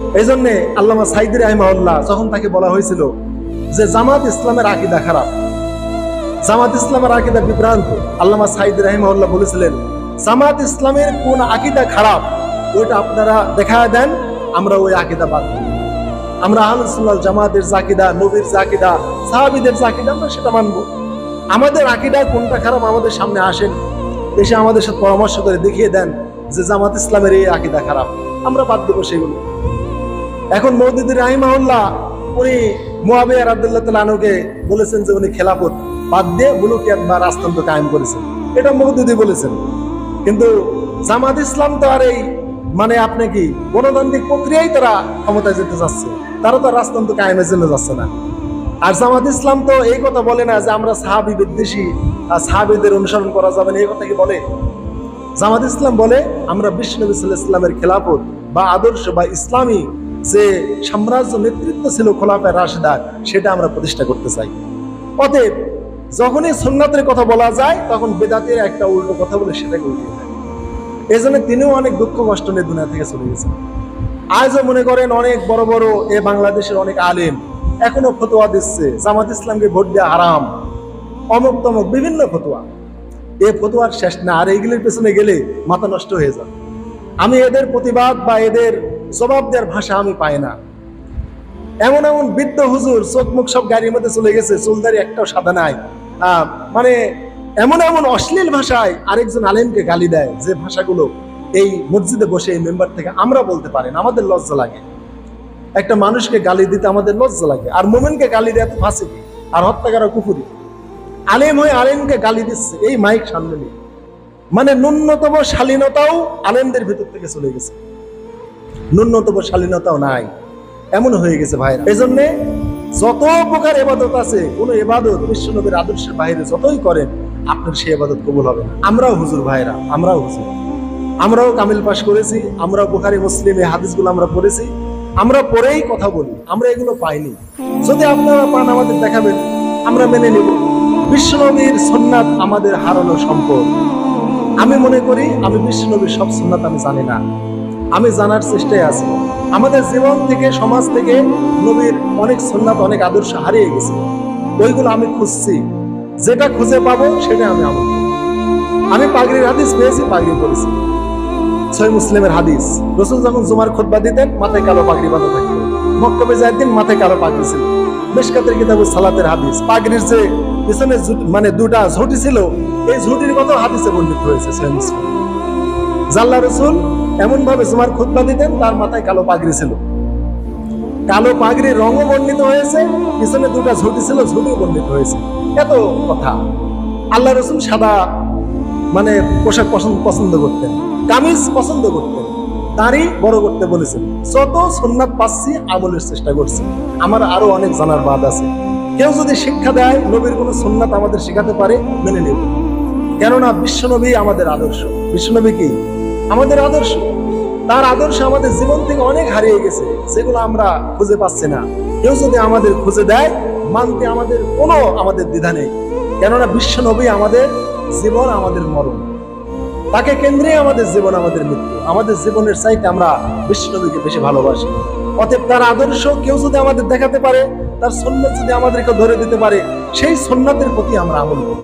এই জন্যে আল্লামা সাইদি রাহিমাউল্লাহ যখন তাকে বলা হয়েছিল যে জামাত ইসলামের আকিদা খারাপ, জামাত ইসলামের আকিদা বিভ্রান্ত, আল্লামা সাইদ রাহিমাউল্লাহ বলেছিলেন, জামাত ইসলামের কোন আকিদা খারাপ, ওইটা আপনারা দেখা দেন, আমরা ওই আকিদা বাদ দিই। আমরা আহলুসুল্লাহ জামাতের জাকিদা নবীর জাকিদা সাহাবিদের জাকিদা আমরা সেটা মানবো। আমাদের আকিদা কোনটা খারাপ আমাদের সামনে আসেন, এসে আমাদের সাথে পরামর্শ করে দেখিয়ে দেন যে জামাত ইসলামের এই আকিদা খারাপ, আমরা বাদ দেবো সেগুলো। এখন মৌদুদ রাহিমাউল্লাহ উনি মোয়াবিয়া রাদুল্লাহ আনুকে বলেছেন যে উনি খেলাফত বাদ দিয়ে বুলুকিয়াত বা রাজতন্ত্র কায়েম করেছেন। এটা মৌদুদি বলেছেন। কিন্তু জামাত ইসলাম তো আর এই মানে আপনি কি গণতান্ত্রিক প্রক্রিয়ায় তারা ক্ষমতায় যেতে যাচ্ছে তারা তো রাজতন্ত্র কায়েমের জন্য যাচ্ছে না। আর জামাত ইসলাম তো এই কথা বলে না যে আমরা সাহাবি বিদ্বেষী আর সাহাবিদের অনুসরণ করা যাবে না, এই কথা কি বলে? জামাত ইসলাম বলে, আমরা বিষ্ণু ইসলামের খেলাফত বা আদর্শ বা ইসলামী যে সাম্রাজ্য নেতৃত্ব ছিল খোলাফায় রাশেদার সেটা আমরা প্রতিষ্ঠা করতে চাই। অতএব যখনই সুন্নাতের কথা বলা যায়, তখন বেদাতের একটা উল্টো কথা বলে সেটাকে উল্টে দেয়। এই জন্য তিনিও অনেক দুঃখ কষ্ট নিয়ে দুনিয়া থেকে চলে গেছেন। আজও মনে করেন অনেক বড় বড় এ বাংলাদেশের অনেক আলেম এখনও ফতোয়া দিচ্ছে, জামাত ইসলামকে ভোট দেওয়া হারাম, অমুক তমক বিভিন্ন ফতোয়া। এ ফতোয়ার শেষ না, আর এইগুলির পেছনে গেলে মাথা নষ্ট হয়ে যাবে। আমি এদের প্রতিবাদ বা এদের জবাব দেওয়ার ভাষা আমি পাই না। এমন এমন বৃদ্ধ হুজুর চোখ মুখ সব গাড়ির মধ্যে চলে গেছে, চুলদারি একটাও সাদা নাই। মানে এমন এমন অশ্লীল ভাষায় আরেকজন আলেমকে গালি দেয় যে ভাষাগুলো এই মসজিদে বসে এই মেম্বার থেকে আমরা বলতে পারি না, আমাদের লজ্জা লাগে। একটা মানুষকে গালি দিতে আমাদের লজ্জা লাগে, আর মোমেনকে গালি দেয় তো ফাঁসি আর হত্যা করা কুকুরি আলেম হয়ে আলেমকে গালি দিচ্ছে, এই মাইক সামনে নিয়ে। মানে ন্যূনতম শালীনতাও আলেমদের ভিতর থেকে চলে গেছে। ন্যূনতম শালীনতাও নাই। এমন হয়ে গেছে ভাই এই জন্যে যত প্রকার এবাদত আছে, কোন এবাদত বিশ্বনবীর আদর্শের বাইরে যতই করেন, আপনার সেই এবাদত কবুল হবে আমরাও হুজুর ভাইরা, আমরাও হুজুর। আমরাও কামিল পাশ করেছি, আমরাও বুখারি, মুসলিম এই হাদিসগুলো আমরা পড়েছি। আমরা পরেই কথা বলি, আমরা এগুলো পাইনি। যদি আপনারা পান আমাদের দেখাবেন, আমরা মেনে নিব। বিশ্বনবীর সুন্নাত আমাদের হারানো সম্পদ। আমি মনে করি, আমি বিশ্বনবীর সব সুন্নাত আমি জানি না। আমি জানার চেষ্টায় আছি। আমাদের জীবন থেকে, সমাজ থেকে নবীর অনেক সুন্নাত, অনেক আদর্শ হারিয়ে গেছে। ওইগুলো আমি খুঁজছি। যেটা খুঁজে পাবো সেটা আমি আমল আমি পাগড়ির হাদিস পেয়েছি, পাগড়ি করেছি ছয় মুসলিমের হাদিস। রসুল যখন জুমার খুতবা দিতেন, মাথায় কালো পাগড়ি বাঁধা থাকতো। মক্তবে যায় দিন মাথায় কালো পাগড়ি ছিল। মেশকাতের কিতাব সালাতের হাদিস। পাগড়ির যে পিছনে মানে দুটা ঝুটি ছিল, এই ঝুটির কত হাদিসে বর্ণিত হয়েছে ছয় মুসলিম। জাল্লা রসুল এমন ভাবে জুমার খুতবা দিতেন, তার মাথায় কালো পাগড়ি ছিল। কালো পাগড়ির রঙও বর্ণিত হয়েছে, পিছনে দুটা ঝুটি ছিল, ঝুটিও বর্ণিত হয়েছে। এত কথা। আল্লাহ রসুল সাদা মানে পোশাক পছন্দ পছন্দ করতেন, কামিজ পছন্দ করতেন, তারই বড় করতে বলেছেন। যত সুন্নাত পাচ্ছি, আমলের চেষ্টা করছি। আমার আরও অনেক জানার বাদ আছে। কেউ যদি শিক্ষা দেয়, নবীর কোনো সুন্নাত আমাদের শেখাতে পারে, মেনে নেব। কেননা বিশ্বনবী আমাদের আদর্শ। বিশ্বনবী কি? আমাদের আদর্শ। তার আদর্শ আমাদের জীবন থেকে অনেক হারিয়ে গেছে যেগুলো আমরা খুঁজে পাচ্ছি না। কেউ যদি আমাদের খুঁজে দেয়, মানতে আমাদের কোনো আমাদের দ্বিধা নেই। কেননা বিশ্বনবী আমাদের জীবন আমাদের মরণ। তাকে কেন্দ্রে আমাদের জীবন আমাদের মৃত্যু। আমাদের জীবনের চাইতে আমরা বিশ্বনবীকে বেশি ভালোবাসি। অতএব তার আদর্শ কেউ যদি আমাদের দেখাতে পারে, তার সন্ন্যত যদি আমাদেরকে ধরে দিতে পারে, সেই সন্ন্যতের প্রতি আমরা আমল করি